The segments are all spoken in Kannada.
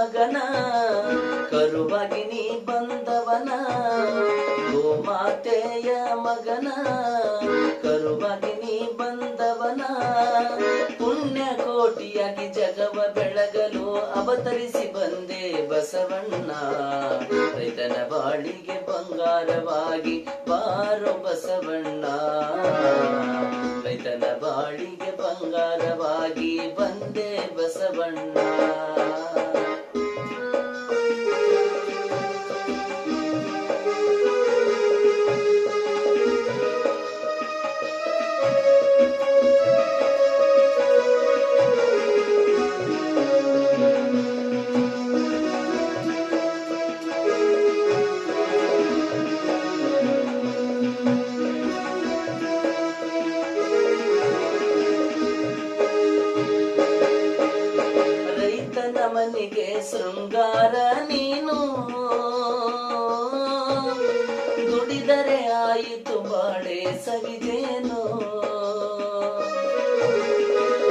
ಮಗನ, ಕರುವಾಗಿ ನೀ ಬಂದವನ, ಗೋಮಾತೆಯ ಮಗನ, ಕರುವಾಗಿ ನೀ ಬಂದವನ. ಪುಣ್ಯ ಕೋಟಿಯಾಗಿ ಜಗವ ಬೆಳಗಲು ಅವತರಿಸಿ ಬಂದೆ ಬಸವಣ್ಣ. ರೈತನ ಬಾಳಿಗೆ ಬಂಗಾರವಾಗಿ ಬಾರೋ ಬಸವಣ್ಣ. ರೈತನ ಬಾಳಿಗೆ ಬಂಗಾರವಾಗಿ ಬಂದೆ ಬಸವಣ್ಣ. ಮನೆಗೆ ಶೃಂಗಾರ ನೀನು. ದುಡಿದರೆ ಆಯಿತು ಬಾಳೆ ಸವಿದೇನು.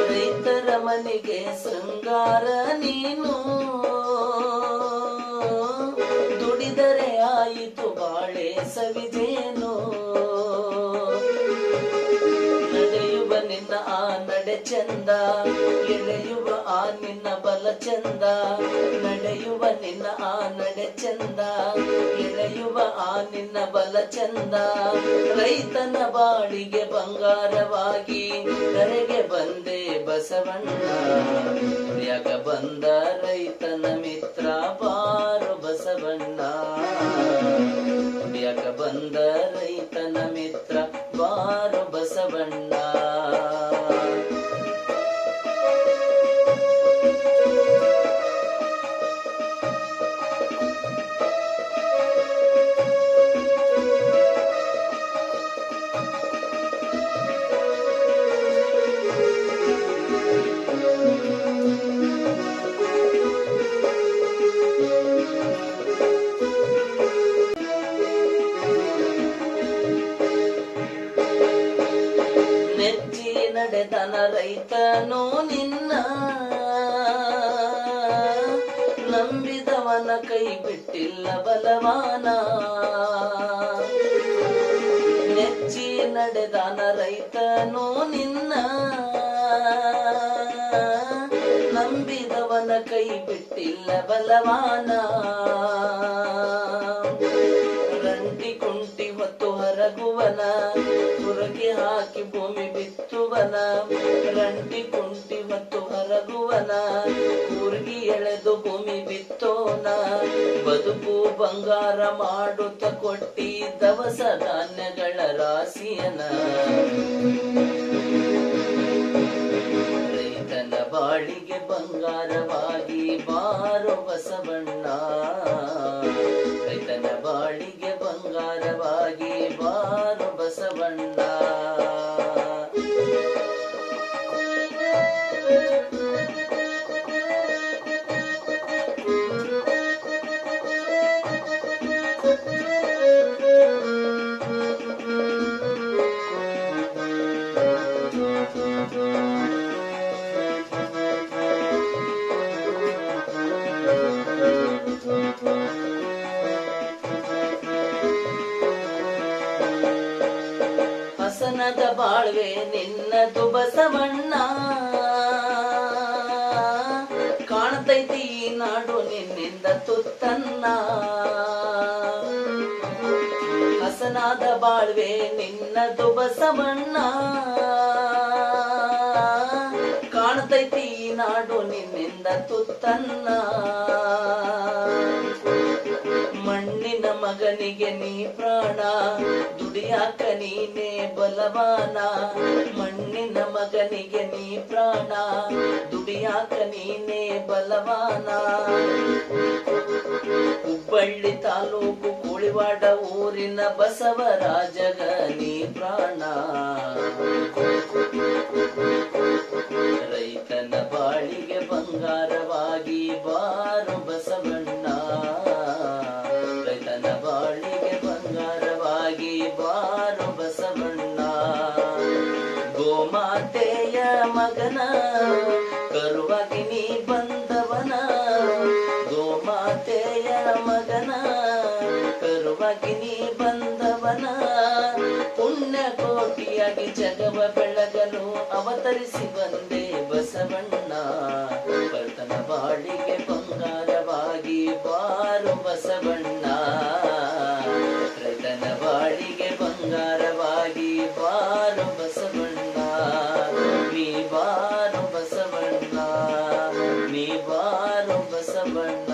ರೈತರ ಮನೆಗೆ ಶೃಂಗಾರ ನೀನು. ದುಡಿದರೆ ಆಯಿತು ಬಾಳೆ ಸವಿಜೇನು ನಡೆ ಚಂದ, ಎಳೆಯುವ ಆ ನಿನ್ನ ಬಲ ಚಂದ, ನಡೆಯುವ ನಿನ್ನ ಆ ನಡೆ ಚಂದ, ಎಳೆಯುವ ಆ ನಿನ್ನ ಬಲ ಚಂದ. ರೈತನ ಬಾಳಿಗೆ ಬಂಗಾರವಾಗಿ, ಕರೆಗೆ ಬಂದೆ ಬಸವಣ್ಣ. ಯಾಗ ಬಂದ ರೈತನ ಮಿತ್ರ ಬಾರು ಬಸವಣ್ಣ. ಯಾಗ ಬಂದ ರೈತನ ಮಿತ್ರ ಬಾರು ಬಸವಣ್ಣ. ನಡೆದನ ರೈತನು ನಿನ್ನ. ನಂಬಿದವನ ಕೈ ಬಿಟ್ಟಿಲ್ಲ ಬಲವಾನ. ನೆಚ್ಚಿ ನಡೆದನ ರೈತನು ನಿನ್ನ. ನಂಬಿದವನ ಕೈ ಬಿಟ್ಟಿಲ್ಲ ಬಲವಾನ. ರಂಟಿ ಕುಂಟಿ ಹೊತ್ತು ಹರಗುವನ. ಹೊರಗೆ ಹಾಕಿ ಭೂಮಿ ಹರಗುವನ ಕೂರ್ಗಿ ಎಳೆದು ಭೂಮಿ ಬಿತ್ತೋನ, ಬದುಕು ಬಂಗಾರ ಮಾಡುತ್ತ ಕೊಟ್ಟಿ ದವಸ ಧಾನ್ಯಗಳ ರಾಶಿಯನ. ರೈತನ ಬಾಳಿಗೆ ಬಂಗಾರವಾಗಿ ಬಾರು ಬಸವಣ್ಣ. ರೈತನ ಬಾಳಿಗೆ ಬಂಗಾರವಾಗಿ ಬಾರು ಬಸವಣ್ಣ. ಹಸನದ ಬಾಳ್ವೆ ನಿನ್ನದು ಬಸವಣ್ಣ ಕಾಣ್ತೈತಿ ಈ ನಾಡು ನಿನ್ನಿಂದ ತುತ್ತನ್ನ. ಹಸನಾದ ಬಾಳ್ವೆ ನಿನ್ನದು ಬಸವಣ್ಣ ಈ ನಾಡು ನಿನ್ನಿಂದ ತುತ್ತನ್ನ. ಮಣ್ಣಿನ ಮಗನಿಗೆ ನೀ ಪ್ರಾಣ, ದುಡಿಯಾಕ ನೀನೇ ಬಲವಾನ. ಮಣ್ಣಿನ ಮಗನಿಗೆ ನೀ ಪ್ರಾಣ, ದುಡಿಯಾಕ ನೀನೇ ಬಲವಾನ. ಹುಬ್ಬಳ್ಳಿ ತಾಲೂಕು ಕೋಳಿವಾಡ ಊರಿನ ಬಸವರಾಜಗ ನೀ ಪ್ರಾಣ. ಬಂಗಾರವಾಗಿ ಬಾರು ಬಸವಣ್ಣ. ರೈತನ ಬಾಳಿಗೆ ಬಂಗಾರವಾಗಿ ಬಾರು ಬಸವಣ್ಣ. ಗೋಮಾತೆಯ ಮಗನ, ಕರುವಾಗಿ ನೀ ಬಂದವನ. ಗೋಮಾತೆಯ ಮಗನ, ಕರುವಾಗಿ ನೀ ಬಂದವನ. ಕೋಟಿಯಾಗಿ ಜಗವ ಬೆಳಗಲು ಅವತರಿಸಿ ಬಂದೆ ಬಸವಣ್ಣ. ಬರ್ತನ ಬಾಳಿಗೆ ಬಂಗಾರವಾಗಿ ಬಾರು ಬಸವಣ್ಣ. ರೈತನ ಬಾಳಿಗೆ ಬಂಗಾರವಾಗಿ ಬಾರು ಬಸವಣ್ಣ. ನೀ ಬಾರು ಬಸವಣ್ಣ ನೀ ಬಾರು ಬಸವಣ್ಣ.